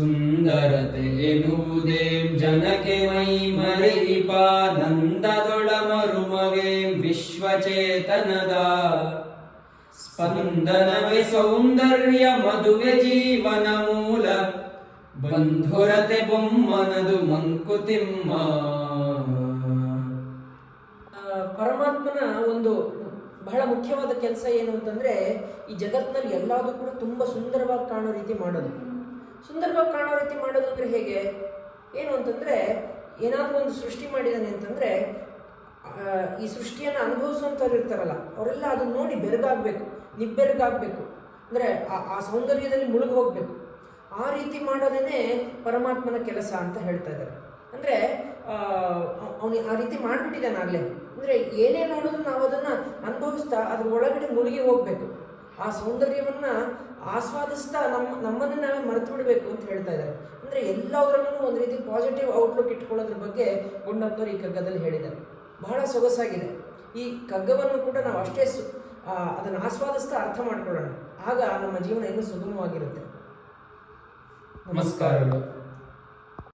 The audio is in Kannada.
ಸುಂದರತೆ ಎನ್ನುವುದೇಂ ಜನಕ್ಕೆ ಮೈ ಮರೆಯಿಪಾನಂದದೊಳ ಮರುಮವೇಂ ವಿಶ್ವಚೇತನದ. ಸ್ಪಂದನವೇ ಸೌಂದರ್ಯ ಮದುವೆ ಜೀವನ ಮೂಲ, ಬಂಧುರತೆ ಬೊಮ್ಮನದು ಮಂಕುತಿಮ್ಮ ಪರಮಾತ್ಮನ ಒಂದು ಬಹಳ ಮುಖ್ಯವಾದ ಕೆಲಸ ಏನು ಅಂತಂದ್ರೆ, ಈ ಜಗತ್ತಿನಲ್ಲಿ ಎಲ್ಲಾದ್ರೂ ಕೂಡ ತುಂಬಾ ಸುಂದರವಾಗಿ ಕಾಣೋ ರೀತಿ ಮಾಡೋದು. ಸುಂದರವಾಗಿ ಕಾಣೋ ರೀತಿ ಮಾಡೋದು ಅಂದರೆ ಹೇಗೆ? ಏನು ಅಂತಂದರೆ, ಏನಾದರೂ ಒಂದು ಸೃಷ್ಟಿ ಮಾಡಿದ್ದಾನೆ ಅಂತಂದರೆ ಈ ಸೃಷ್ಟಿಯನ್ನು ಅನುಭವಿಸುವಂಥವ್ರು ಇರ್ತಾರಲ್ಲ, ಅವರೆಲ್ಲ ಅದನ್ನು ನೋಡಿ ಬೆರಗಾಗಬೇಕು, ನಿಬ್ಬೆರಗಾಗಬೇಕು. ಅಂದರೆ ಆ- ಸೌಂದರ್ಯದಲ್ಲಿ ಮುಳುಗಿ ಹೋಗಬೇಕು. ಆ ರೀತಿ ಮಾಡೋದೇ ಪರಮಾತ್ಮನ ಕೆಲಸ ಅಂತ ಹೇಳ್ತಾ ಇದ್ದಾರೆ. ಅಂದರೆ ಅವನು ಆ ರೀತಿ ಮಾಡಿಬಿಟ್ಟಿದ್ದಾನೆ ಆಗಲೇ. ಅಂದ್ರೆ ಏನೇ ನೋಡಿದ್ರು ನಾವು ಅದನ್ನು ಅನುಭವಿಸ್ತಾ ಅದ್ರ ಒಳಗಡೆ ಮುಳುಗಿ ಹೋಗ್ಬೇಕು. ಆ ಸೌಂದರ್ಯವನ್ನ ಆಸ್ವಾದಿಸ್ತಾ ನಮ್ಮ ನಮ್ಮನ್ನ ನಾವೇ ಮರೆತು ಬಿಡಬೇಕು ಅಂತ ಹೇಳ್ತಾ ಇದ್ದಾರೆ. ಅಂದ್ರೆ ಎಲ್ಲದರಲ್ಲೂ ಒಂದು ರೀತಿ ಪಾಸಿಟಿವ್ ಔಟ್ಲುಕ್ ಇಟ್ಕೊಳ್ಳೋದ್ರ ಬಗ್ಗೆ ಗುಂಡಪ್ಪನವರು ಈ ಕಗ್ಗದಲ್ಲಿ ಹೇಳಿದ್ದಾರೆ. ಬಹಳ ಸೊಗಸಾಗಿದೆ. ಈ ಕಗ್ಗವನ್ನು ಕೂಡ ನಾವು ಅಷ್ಟೇ ಸು ಅದನ್ನು ಆಸ್ವಾದಿಸ್ತಾ ಅರ್ಥ ಮಾಡ್ಕೊಳ್ಳೋಣ. ಆಗ ನಮ್ಮ ಜೀವನ ಇನ್ನೂ ಸುಗಮವಾಗಿರುತ್ತೆ. ನಮಸ್ಕಾರಗಳು.